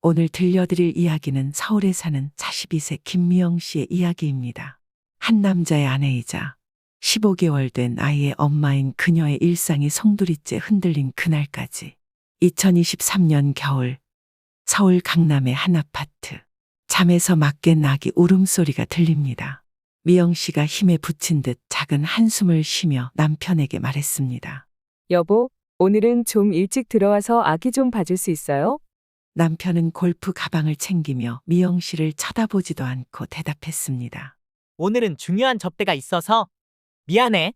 오늘 들려드릴 이야기는 서울에 사는 42세 김미영 씨의 이야기입니다. 한 남자의 아내이자 15개월 된 아이의 엄마인 그녀의 일상이 송두리째 흔들린 그날까지 2023년 겨울 서울 강남의 한 아파트 잠에서 맞게 낙이 울음소리가 들립니다. 미영 씨가 힘에 부친 듯 작은 한숨을 쉬며 남편에게 말했습니다. 여보, 오늘은 좀 일찍 들어와서 아기 좀 봐줄 수 있어요? 남편은 골프 가방을 챙기며 미영 씨를 쳐다보지도 않고 대답했습니다. 오늘은 중요한 접대가 있어서 미안해.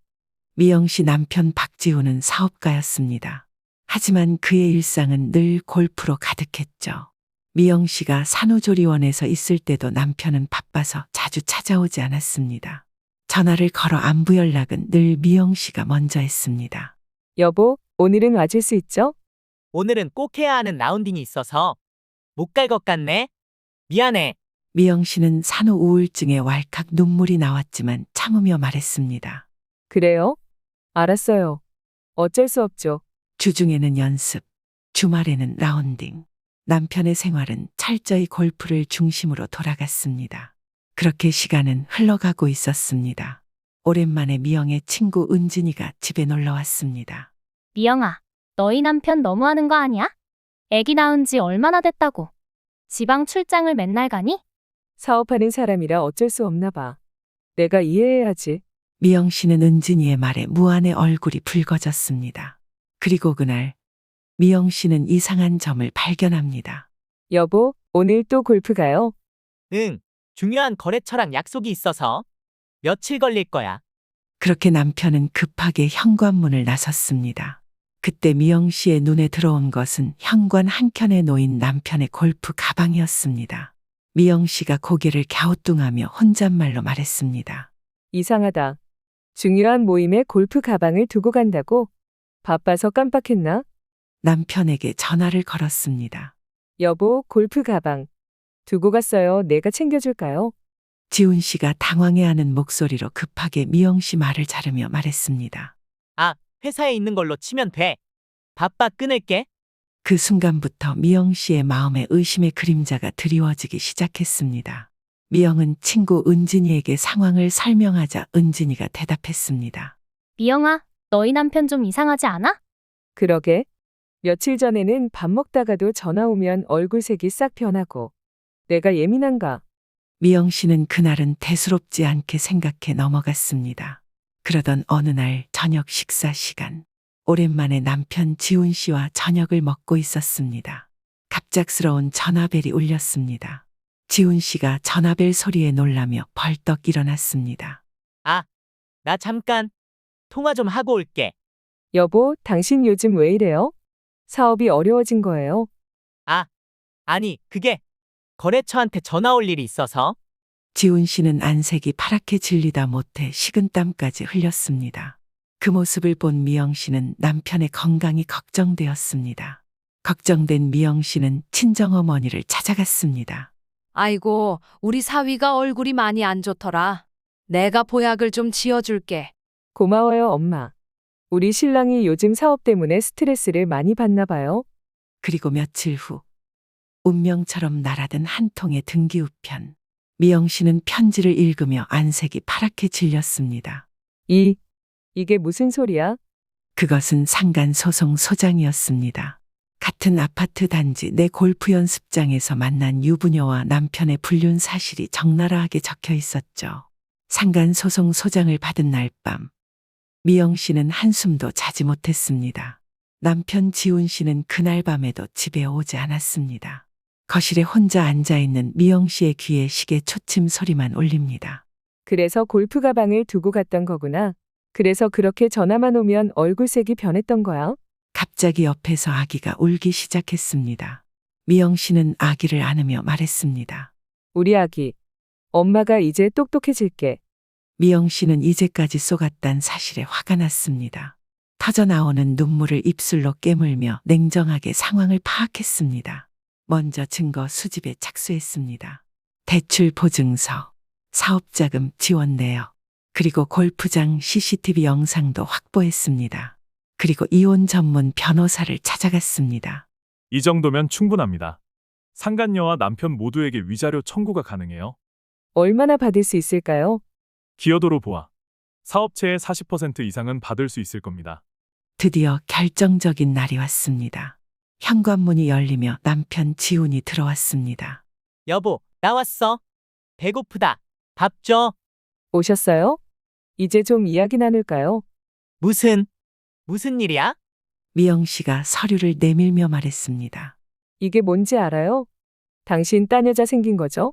미영 씨 남편 박지우는 사업가였습니다. 하지만 그의 일상은 늘 골프로 가득했죠. 미영 씨가 산후조리원에서 있을 때도 남편은 바빠서 자주 찾아오지 않았습니다. 전화를 걸어 안부 연락은 늘 미영 씨가 먼저 했습니다. 여보, 오늘은 와줄 수 있죠? 오늘은 꼭 해야 하는 라운딩이 있어서 못 갈 것 같네. 미안해. 미영 씨는 산후 우울증에 왈칵 눈물이 나왔지만 참으며 말했습니다. 그래요? 알았어요. 어쩔 수 없죠. 주중에는 연습, 주말에는 라운딩. 남편의 생활은 철저히 골프를 중심으로 돌아갔습니다. 그렇게 시간은 흘러가고 있었습니다. 오랜만에 미영의 친구 은진이가 집에 놀러 왔습니다. 미영아, 너희 남편 너무하는 거 아니야? 애기 낳은 지 얼마나 됐다고? 지방 출장을 맨날 가니? 사업하는 사람이라 어쩔 수 없나 봐. 내가 이해해야지. 미영 씨는 은진이의 말에 무한의 얼굴이 붉어졌습니다. 그리고 그날 미영 씨는 이상한 점을 발견합니다. 여보, 오늘 또 골프 가요? 응. 중요한 거래처랑 약속이 있어서 며칠 걸릴 거야. 그렇게 남편은 급하게 현관문을 나섰습니다. 그때 미영 씨의 눈에 들어온 것은 현관 한켠에 놓인 남편의 골프 가방이었습니다. 미영 씨가 고개를 갸우뚱하며 혼잣말로 말했습니다. 이상하다. 중요한 모임에 골프 가방을 두고 간다고? 바빠서 깜빡했나? 남편에게 전화를 걸었습니다. 여보, 골프 가방. 두고 갔어요. 내가 챙겨줄까요? 지훈 씨가 당황해하는 목소리로 급하게 미영 씨 말을 자르며 말했습니다. 아, 회사에 있는 걸로 치면 돼. 바빠 끊을게. 그 순간부터 미영 씨의 마음에 의심의 그림자가 드리워지기 시작했습니다. 미영은 친구 은진이에게 상황을 설명하자 은진이가 대답했습니다. 미영아, 너희 남편 좀 이상하지 않아? 그러게. 며칠 전에는 밥 먹다가도 전화 오면 얼굴색이 싹 변하고. 내가 예민한가? 미영 씨는 그날은 대수롭지 않게 생각해 넘어갔습니다. 그러던 어느 날 저녁 식사 시간. 오랜만에 남편 지훈 씨와 저녁을 먹고 있었습니다. 갑작스러운 전화벨이 울렸습니다. 지훈 씨가 전화벨 소리에 놀라며 벌떡 일어났습니다. 아, 나 잠깐 통화 좀 하고 올게. 여보, 당신 요즘 왜 이래요? 사업이 어려워진 거예요? 아니, 그게 거래처한테 전화 올 일이 있어서 지훈 씨는 안색이 파랗게 질리다 못해 식은땀까지 흘렸습니다. 그 모습을 본 미영 씨는 남편의 건강이 걱정되었습니다. 걱정된 미영 씨는 친정어머니를 찾아갔습니다. 아이고, 우리 사위가 얼굴이 많이 안 좋더라. 내가 보약을 좀 지어줄게. 고마워요, 엄마. 우리 신랑이 요즘 사업 때문에 스트레스를 많이 받나 봐요. 그리고 며칠 후 운명처럼 날아든 한 통의 등기 우편. 미영 씨는 편지를 읽으며 안색이 파랗게 질렸습니다. 이, 이게 무슨 소리야? 그것은 상간 소송 소장이었습니다. 같은 아파트 단지 내 골프 연습장에서 만난 유부녀와 남편의 불륜 사실이 적나라하게 적혀 있었죠. 상간 소송 소장을 받은 날 밤, 미영 씨는 한숨도 자지 못했습니다. 남편 지훈 씨는 그날 밤에도 집에 오지 않았습니다. 거실에 혼자 앉아 있는 미영 씨의 귀에 시계 초침 소리만 울립니다. 그래서 골프 가방을 두고 갔던 거구나. 그래서 그렇게 전화만 오면 얼굴색이 변했던 거야? 갑자기 옆에서 아기가 울기 시작했습니다. 미영 씨는 아기를 안으며 말했습니다. 우리 아기. 엄마가 이제 똑똑해질게. 미영 씨는 이제까지 쏘갔단 사실에 화가 났습니다. 터져나오는 눈물을 입술로 깨물며 냉정하게 상황을 파악했습니다. 먼저 증거 수집에 착수했습니다. 대출 보증서, 사업자금 지원 내역, 그리고 골프장 CCTV 영상도 확보했습니다. 그리고 이혼 전문 변호사를 찾아갔습니다. 이 정도면 충분합니다. 상간녀와 남편 모두에게 위자료 청구가 가능해요. 얼마나 받을 수 있을까요? 기여도로 보아 사업체의 40% 이상은 받을 수 있을 겁니다. 드디어 결정적인 날이 왔습니다. 현관문이 열리며 남편 지훈이 들어왔습니다. 여보, 나왔어. 배고프다. 밥 줘. 오셨어요? 이제 좀 이야기 나눌까요? 무슨, 무슨 일이야? 미영 씨가 서류를 내밀며 말했습니다. 이게 뭔지 알아요? 당신 딴 여자 생긴 거죠?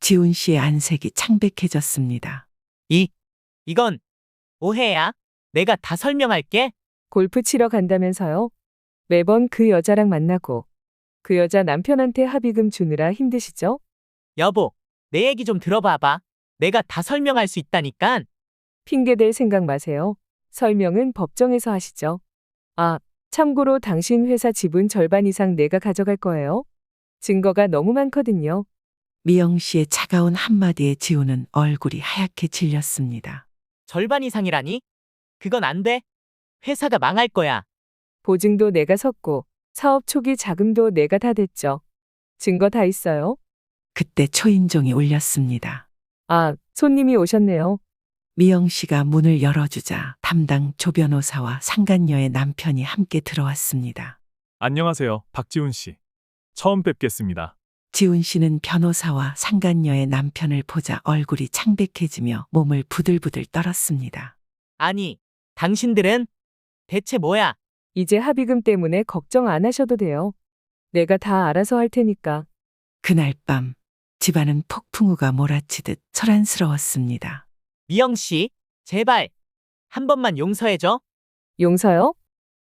지훈 씨의 안색이 창백해졌습니다. 이건 오해야. 내가 다 설명할게. 골프 치러 간다면서요? 매번 그 여자랑 만나고 그 여자 남편한테 합의금 주느라 힘드시죠? 여보, 내 얘기 좀 들어봐봐. 내가 다 설명할 수 있다니깐. 핑계댈 생각 마세요. 설명은 법정에서 하시죠. 아, 참고로 당신 회사 지분 절반 이상 내가 가져갈 거예요. 증거가 너무 많거든요. 미영 씨의 차가운 한마디에 지훈은 얼굴이 하얗게 질렸습니다. 절반 이상이라니? 그건 안 돼. 회사가 망할 거야. 보증도 내가 섰고 사업 초기 자금도 내가 다 댔죠. 증거 다 있어요. 그때 초인종이 울렸습니다. 아, 손님이 오셨네요. 미영 씨가 문을 열어주자 담당 조 변호사와 상간녀의 남편이 함께 들어왔습니다. 안녕하세요, 박지훈 씨. 처음 뵙겠습니다. 지훈 씨는 변호사와 상간녀의 남편을 보자 얼굴이 창백해지며 몸을 부들부들 떨었습니다. 아니, 당신들은 대체 뭐야? 이제 합의금 때문에 걱정 안 하셔도 돼요. 내가 다 알아서 할 테니까. 그날 밤 집안은 폭풍우가 몰아치듯 소란스러웠습니다. 미영 씨, 제발 한 번만 용서해줘. 용서요?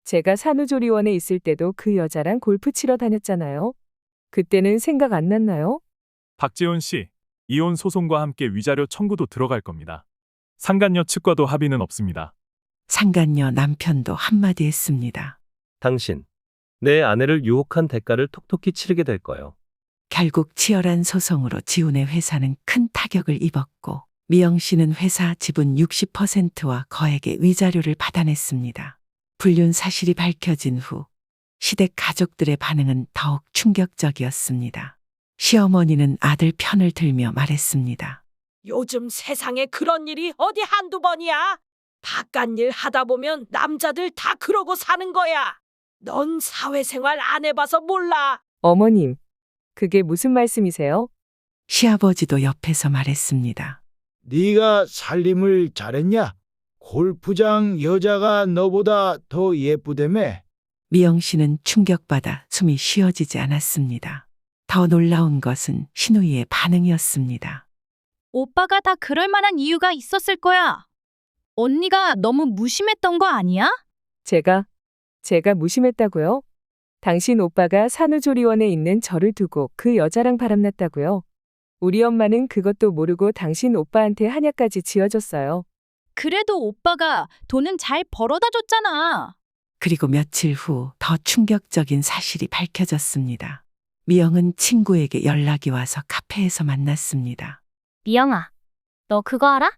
제가 산후조리원에 있을 때도 그 여자랑 골프 치러 다녔잖아요. 그때는 생각 안 났나요? 박지훈 씨, 이혼 소송과 함께 위자료 청구도 들어갈 겁니다. 상간녀 측과도 합의는 없습니다. 상간녀 남편도 한마디 했습니다. 당신, 내 아내를 유혹한 대가를 톡톡히 치르게 될 거요. 결국 치열한 소송으로 지훈의 회사는 큰 타격을 입었고 미영 씨는 회사 지분 60%와 거액의 위자료를 받아냈습니다. 불륜 사실이 밝혀진 후 시댁 가족들의 반응은 더욱 충격적이었습니다. 시어머니는 아들 편을 들며 말했습니다. 요즘 세상에 그런 일이 어디 한두 번이야? 바깥 일 하다 보면 남자들 다 그러고 사는 거야. 넌 사회생활 안 해봐서 몰라. 어머님, 그게 무슨 말씀이세요? 시아버지도 옆에서 말했습니다. 네가 살림을 잘했냐? 골프장 여자가 너보다 더 예쁘다며? 미영 씨는 충격받아 숨이 쉬어지지 않았습니다. 더 놀라운 것은 신우이의 반응이었습니다. 오빠가 다 그럴 만한 이유가 있었을 거야. 언니가 너무 무심했던 거 아니야? 제가, 제가 무심했다고요? 당신 오빠가 산후조리원에 있는 저를 두고 그 여자랑 바람났다고요? 우리 엄마는 그것도 모르고 당신 오빠한테 한약까지 지어줬어요. 그래도 오빠가 돈은 잘 벌어다 줬잖아. 그리고 며칠 후 더 충격적인 사실이 밝혀졌습니다. 미영은 친구에게 연락이 와서 카페에서 만났습니다. 미영아, 너 그거 알아?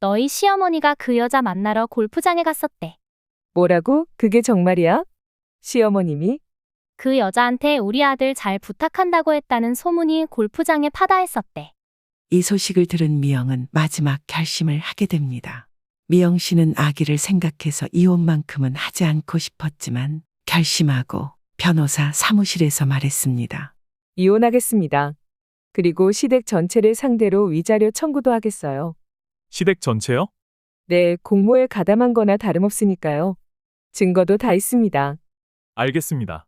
너희 시어머니가 그 여자 만나러 골프장에 갔었대. 뭐라고? 그게 정말이야? 시어머님이? 그 여자한테 우리 아들 잘 부탁한다고 했다는 소문이 골프장에 파다했었대. 이 소식을 들은 미영은 마지막 결심을 하게 됩니다. 미영 씨는 아기를 생각해서 이혼만큼은 하지 않고 싶었지만 결심하고 변호사 사무실에서 말했습니다. 이혼하겠습니다. 그리고 시댁 전체를 상대로 위자료 청구도 하겠어요. 시댁 전체요? 네, 공모에 가담한 거나 다름없으니까요. 증거도 다 있습니다. 알겠습니다.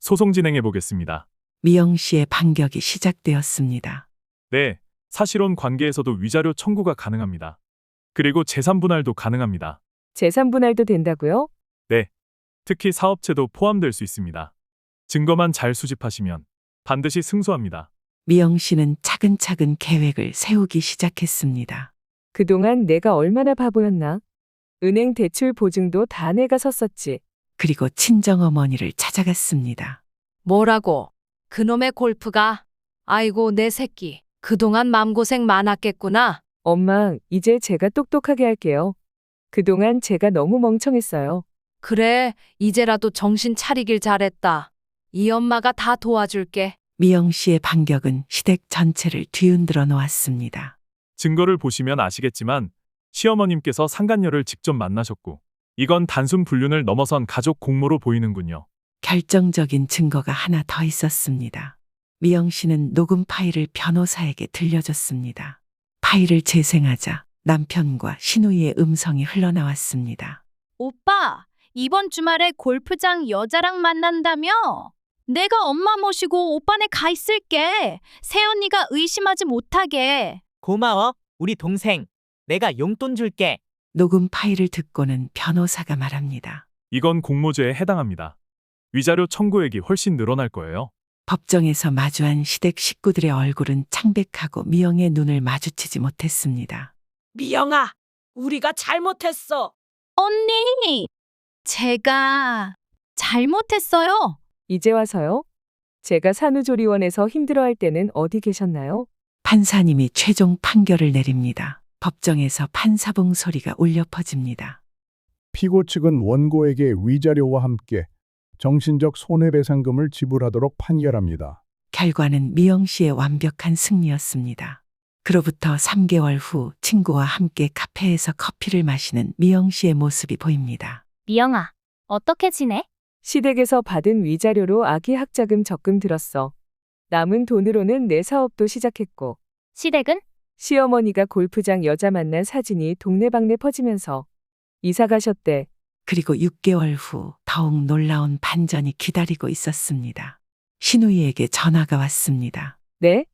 소송 진행해 보겠습니다. 미영 씨의 반격이 시작되었습니다. 네, 사실혼 관계에서도 위자료 청구가 가능합니다. 그리고 재산 분할도 가능합니다. 재산 분할도 된다고요? 특히 사업체도 포함될 수 있습니다. 증거만 잘 수집하시면 반드시 승소합니다. 미영 씨는 차근차근 계획을 세우기 시작했습니다. 그동안 내가 얼마나 바보였나? 은행 대출 보증도 다 내가 섰었지. 그리고 친정어머니를 찾아갔습니다. 뭐라고? 그놈의 골프가? 아이고, 내 새끼. 그동안 맘고생 많았겠구나. 엄마, 이제 제가 똑똑하게 할게요. 그동안 제가 너무 멍청했어요. 그래, 이제라도 정신 차리길 잘했다. 이 엄마가 다 도와줄게. 미영 씨의 반격은 시댁 전체를 뒤흔들어 놓았습니다. 증거를 보시면 아시겠지만 시어머님께서 상간녀를 직접 만나셨고 이건 단순 불륜을 넘어선 가족 공모로 보이는군요. 결정적인 증거가 하나 더 있었습니다. 미영 씨는 녹음 파일을 변호사에게 들려줬습니다. 파일을 재생하자 남편과 신우이의 음성이 흘러나왔습니다. 오빠, 이번 주말에 골프장 여자랑 만난다며? 내가 엄마 모시고 오빠네 가 있을게. 새언니가 의심하지 못하게. 고마워, 우리 동생. 내가 용돈 줄게. 녹음 파일을 듣고는 변호사가 말합니다. 이건 공모죄에 해당합니다. 위자료 청구액이 훨씬 늘어날 거예요. 법정에서 마주한 시댁 식구들의 얼굴은 창백하고 미영의 눈을 마주치지 못했습니다. 미영아, 우리가 잘못했어. 언니! 제가 잘못했어요. 이제 와서요? 제가 산후조리원에서 힘들어할 때는 어디 계셨나요? 판사님이 최종 판결을 내립니다. 법정에서 판사봉 소리가 울려 퍼집니다. 피고 측은 원고에게 위자료와 함께 정신적 손해배상금을 지불하도록 판결합니다. 결과는 미영 씨의 완벽한 승리였습니다. 그로부터 3개월 후 친구와 함께 카페에서 커피를 마시는 미영 씨의 모습이 보입니다. 미영아, 어떻게 지내? 시댁에서 받은 위자료로 아기 학자금 적금 들었어. 남은 돈으로는 내 사업도 시작했고 시댁은? 시어머니가 골프장 여자 만난 사진이 동네방네 퍼지면서 이사 가셨대. 그리고 6개월 후 더욱 놀라운 반전이 기다리고 있었습니다. 신우이에게 전화가 왔습니다. 네?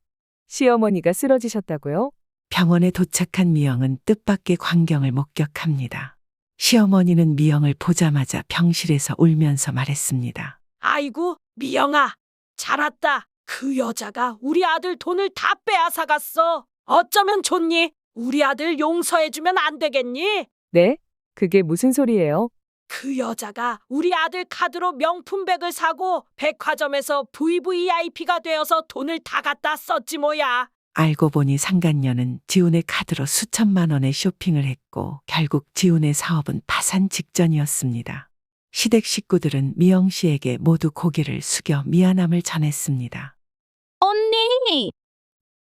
시어머니가 쓰러지셨다고요? 병원에 도착한 미영은 뜻밖의 광경을 목격합니다. 시어머니는 미영을 보자마자 병실에서 울면서 말했습니다. 아이고, 미영아, 잘 왔다. 그 여자가 우리 아들 돈을 다 빼앗아 갔어. 어쩌면 좋니? 우리 아들 용서해주면 안 되겠니? 네? 그게 무슨 소리예요? 그 여자가 우리 아들 카드로 명품백을 사고 백화점에서 VVIP가 되어서 돈을 다 갖다 썼지 뭐야. 알고 보니 상간녀는 지훈의 카드로 수천만 원의 쇼핑을 했고 결국 지훈의 사업은 파산 직전이었습니다. 시댁 식구들은 미영 씨에게 모두 고개를 숙여 미안함을 전했습니다. 언니!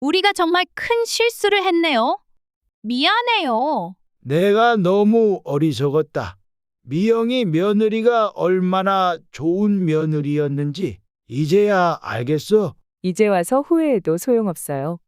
우리가 정말 큰 실수를 했네요. 미안해요. 내가 너무 어리석었다. 미영이 며느리가 얼마나 좋은 며느리였는지 이제야 알겠어. 이제 와서 후회해도 소용없어요.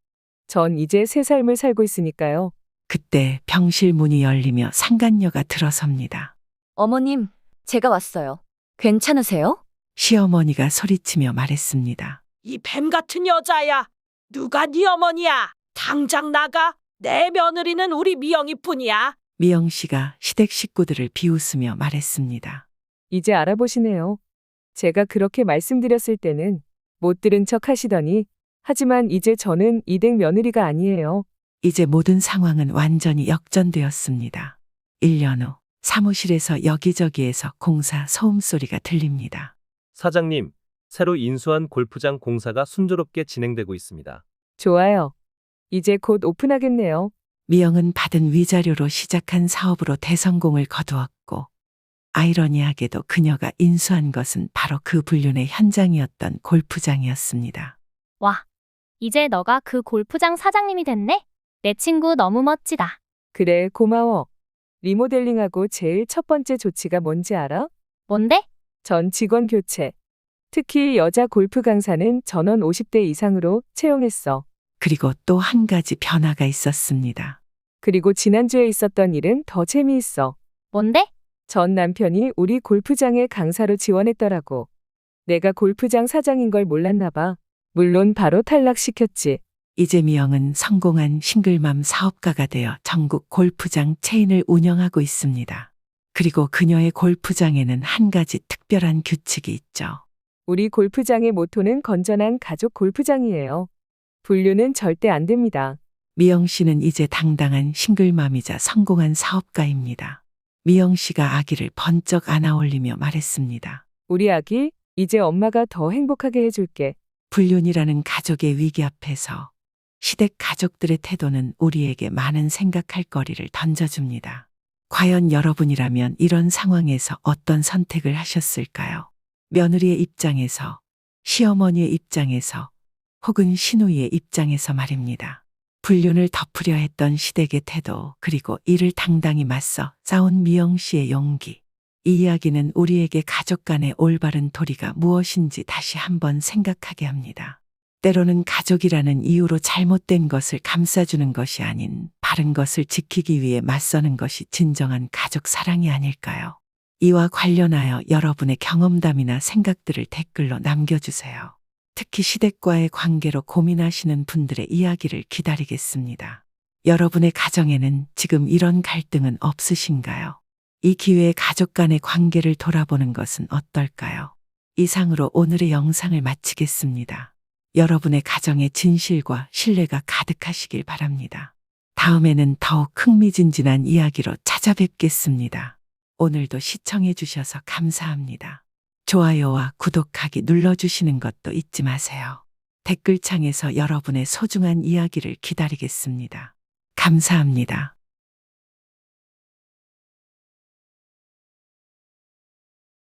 전 이제 새 삶을 살고 있으니까요. 그때 병실 문이 열리며 상간녀가 들어섭니다. 어머님, 제가 왔어요. 괜찮으세요? 시어머니가 소리치며 말했습니다. 이 뱀 같은 여자야. 누가 네 어머니야? 당장 나가. 내 며느리는 우리 미영이 뿐이야. 미영 씨가 시댁 식구들을 비웃으며 말했습니다. 이제 알아보시네요. 제가 그렇게 말씀드렸을 때는 못 들은 척 하시더니 하지만 이제 저는 이댁 며느리가 아니에요. 이제 모든 상황은 완전히 역전되었습니다. 1년 후 사무실에서 여기저기에서 공사 소음 소리가 들립니다. 사장님, 새로 인수한 골프장 공사가 순조롭게 진행되고 있습니다. 좋아요. 이제 곧 오픈하겠네요. 미영은 받은 위자료로 시작한 사업으로 대성공을 거두었고 아이러니하게도 그녀가 인수한 것은 바로 그 불륜의 현장이었던 골프장이었습니다. 와, 이제 너가 그 골프장 사장님이 됐네? 내 친구 너무 멋지다. 그래, 고마워. 리모델링하고 제일 첫 번째 조치가 뭔지 알아? 뭔데? 전 직원 교체. 특히 여자 골프 강사는 전원 50대 이상으로 채용했어. 그리고 또 한 가지 변화가 있었습니다. 그리고 지난주에 있었던 일은 더 재미있어. 뭔데? 전 남편이 우리 골프장에 강사로 지원했더라고. 내가 골프장 사장인 걸 몰랐나 봐. 물론 바로 탈락시켰지. 이제 미영은 성공한 싱글맘 사업가가 되어 전국 골프장 체인을 운영하고 있습니다. 그리고 그녀의 골프장에는 한 가지 특별한 규칙이 있죠. 우리 골프장의 모토는 건전한 가족 골프장이에요. 분류는 절대 안 됩니다. 미영 씨는 이제 당당한 싱글맘이자 성공한 사업가입니다. 미영 씨가 아기를 번쩍 안아 올리며 말했습니다. 우리 아기, 이제 엄마가 더 행복하게 해줄게. 불륜이라는 가족의 위기 앞에서 시댁 가족들의 태도는 우리에게 많은 생각할 거리를 던져줍니다. 과연 여러분이라면 이런 상황에서 어떤 선택을 하셨을까요? 며느리의 입장에서, 시어머니의 입장에서, 혹은 신우이의 입장에서 말입니다. 불륜을 덮으려 했던 시댁의 태도, 그리고 이를 당당히 맞서 싸운 미영 씨의 용기. 이 이야기는 우리에게 가족 간의 올바른 도리가 무엇인지 다시 한번 생각하게 합니다. 때로는 가족이라는 이유로 잘못된 것을 감싸주는 것이 아닌 바른 것을 지키기 위해 맞서는 것이 진정한 가족 사랑이 아닐까요? 이와 관련하여 여러분의 경험담이나 생각들을 댓글로 남겨주세요. 특히 시댁과의 관계로 고민하시는 분들의 이야기를 기다리겠습니다. 여러분의 가정에는 지금 이런 갈등은 없으신가요? 이 기회에 가족 간의 관계를 돌아보는 것은 어떨까요? 이상으로 오늘의 영상을 마치겠습니다. 여러분의 가정에 진실과 신뢰가 가득하시길 바랍니다. 다음에는 더욱 흥미진진한 이야기로 찾아뵙겠습니다. 오늘도 시청해 주셔서 감사합니다. 좋아요와 구독하기 눌러주시는 것도 잊지 마세요. 댓글창에서 여러분의 소중한 이야기를 기다리겠습니다. 감사합니다.